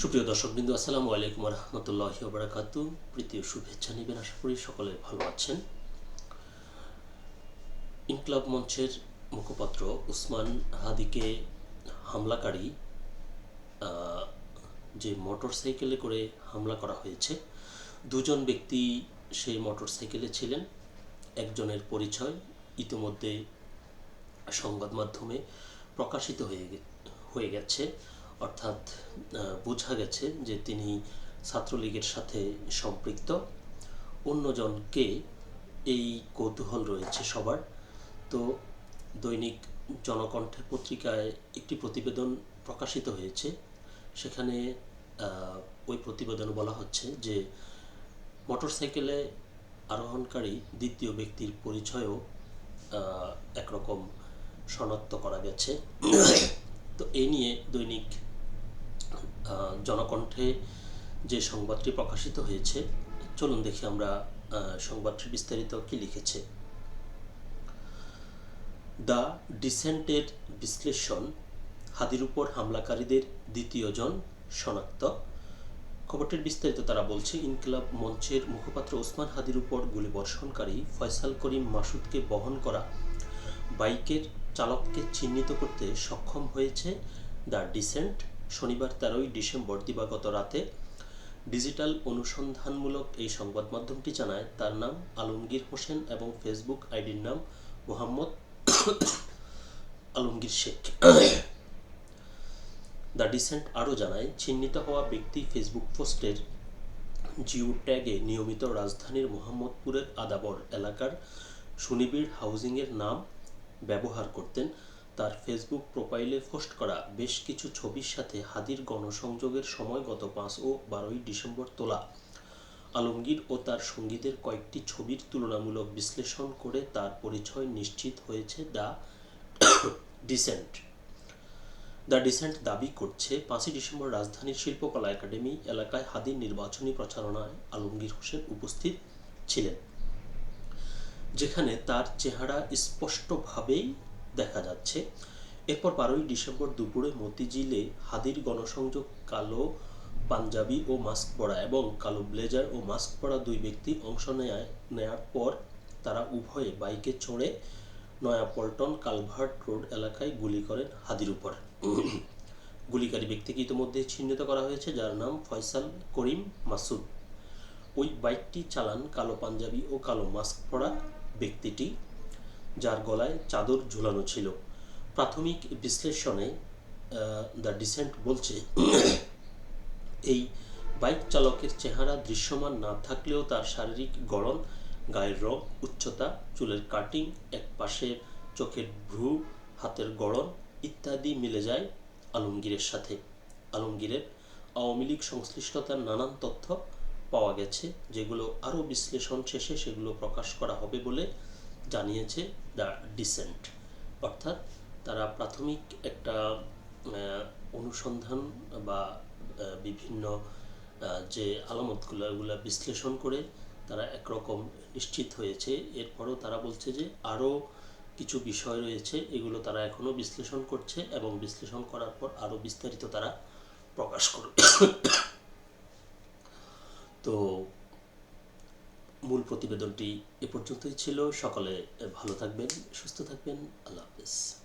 সুপ্রিয় দর্শকবৃন্দ আসসালামু আলাইকুম রহমতুল্লাহ বারাকাতু প্রীতীয় শুভেচ্ছা নেবেন, আশা করি সকলে ভালো আছেন। ইনকলাব মঞ্চের মুখপাত্র উসমান হাদিকে হামলাকারী যে মোটর সাইকেলে করে হামলা করা হয়েছে, দুজন ব্যক্তি সেই মোটর সাইকেলে ছিলেন, একজনের পরিচয় ইতিমধ্যে সংবাদ মাধ্যমে প্রকাশিত হয়ে হয়ে গেছে। অর্থাৎ বোঝা গেছে যে তিনি ছাত্রলীগের সাথে সম্পৃক্ত। অন্যজনকে এই কৌতূহল রয়েছে সবার। তো দৈনিক জনকণ্ঠে পত্রিকায় একটি প্রতিবেদন প্রকাশিত হয়েছে। সেখানে ওই প্রতিবেদনে বলা হচ্ছে যে, মোটরসাইকেলে আরোহণকারী দ্বিতীয় ব্যক্তির পরিচয়ও একরকম শনাক্ত করা গেছে। তো এই নিয়ে দৈনিক জনকণ্ঠে যে সংবাদটি প্রকাশিত হয়েছে, চলুন দেখি আমরা সংবাদটি বিস্তারিত কি লিখেছে। দ্য ডিসেন্টের বিশ্লেষণ, হাদির উপর হামলাকারীদের দ্বিতীয়জন শনাক্ত। খবরটির বিস্তারিত তারা বলছে, ইনকিলাব মঞ্চের মুখপাত্র ওসমান হাদির উপর গুলিবর্ষণকারী ফয়সাল করিম মাসুদকে বহন করা বাইকের চালককে চিহ্নিত করতে সক্ষম হয়েছে দ্য ডিসেন্ট শনিবার তেরোই ডিসেম্বর দিবাগত রাতে ডিজিটাল অনুসন্ধানমূলক এই সংবাদ মাধ্যমটি জানায়, তার নাম আলমগীর হোসেন এবং ফেসবুক আইডির নাম মোহাম্মদ আলমগীর শেখ। দ্য ডিসেন্ট আরও জানায়, চিহ্নিত হওয়া ব্যক্তি ফেসবুক পোস্টের জিও ট্যাগে নিয়মিত রাজধানীর মোহাম্মদপুরের আদাবর এলাকার সুনিবিড় হাউজিংয়ের নাম ব্যবহার করতেন। তার ফেসবুক প্রোফাইলে পোস্ট করা বেশ কিছু ছবির সাথে হাদির গণসংযোগের সময় গত পাঁচ ও বারোই ডিসেম্বর তোলা। আলমগীর ও তার সঙ্গীদের কয়েকটি ছবির তুলনামূলক বিশ্লেষণ করে তার পরিচয় নিশ্চিত হয়েছে দ্য ডিসেন্ট। দ্য ডিসেন্ট দাবি করছে, পাঁচই ডিসেম্বর রাজধানীর শিল্পকলা একাডেমি এলাকায় হাদির নির্বাচনী প্রচারণায় আলমগীর হোসেন উপস্থিত ছিলেন, যেখানে তার চেহারা স্পষ্টভাবেই দেখা যাচ্ছে। এরপর বারোই ডিসেম্বর দুপুরে মতিঝিলে হাদির গণসংযোগ, কালো পাঞ্জাবি ও মাস্ক পরা এবং কালো ব্লেজার ও মাস্ক পরা দুই ব্যক্তি অংশ নেয়, নেয়ার পর তারা উভয়ে বাইকে চড়ে নয়াপল্টন কালভার্ট রোড এলাকায় গুলি করেন হাদির উপর। গুলিকারী ব্যক্তিকে ইতিমধ্যে চিহ্নিত করা হয়েছে, যার নাম ফয়সাল করিম মাসুদ। ওই বাইকটি চালান কালো পাঞ্জাবি ও কালো মাস্ক পরা ব্যক্তিটি। যার গলায় চাদর ঝুলানো ছিল। প্রাথমিক বিশ্লেষণে দ্য ডিসেন্ট বলছে, এই বাইক চালকের চেহারা দৃশ্যমান না থাকলেও তার শারীরিক গড়ন, গায়ের রং, উচ্চতা, চুলের কাটিং, এক পাশের চোখের ভ্রু, হাতের গড়ন ইত্যাদি মিলে যায় আলমগীরের সাথে। আলমগীরের আওয়ামী লীগ সংশ্লিষ্টতার নানান তথ্য পাওয়া গেছে, যেগুলো আরও বিশ্লেষণ শেষে সেগুলো প্রকাশ করা হবে বলে জানিয়েছে দ্য ডিসেন্ট। অর্থাৎ তারা প্রাথমিক একটা অনুসন্ধান বা বিভিন্ন যে আলামতগুলো, এগুলো বিশ্লেষণ করে তারা একরকম নিশ্চিত হয়েছে। এরপরও তারা বলছে যে আরও কিছু বিষয় রয়েছে, এগুলো তারা এখনও বিশ্লেষণ করছে এবং বিশ্লেষণ করার পর আরও বিস্তারিত তারা প্রকাশ করবে। তো মূল প্রতিবেদনটি এ পর্যন্তই ছিল। সকলে ভালো থাকবেন সুস্থ থাকবেন। আল্লাহ হাফেজ।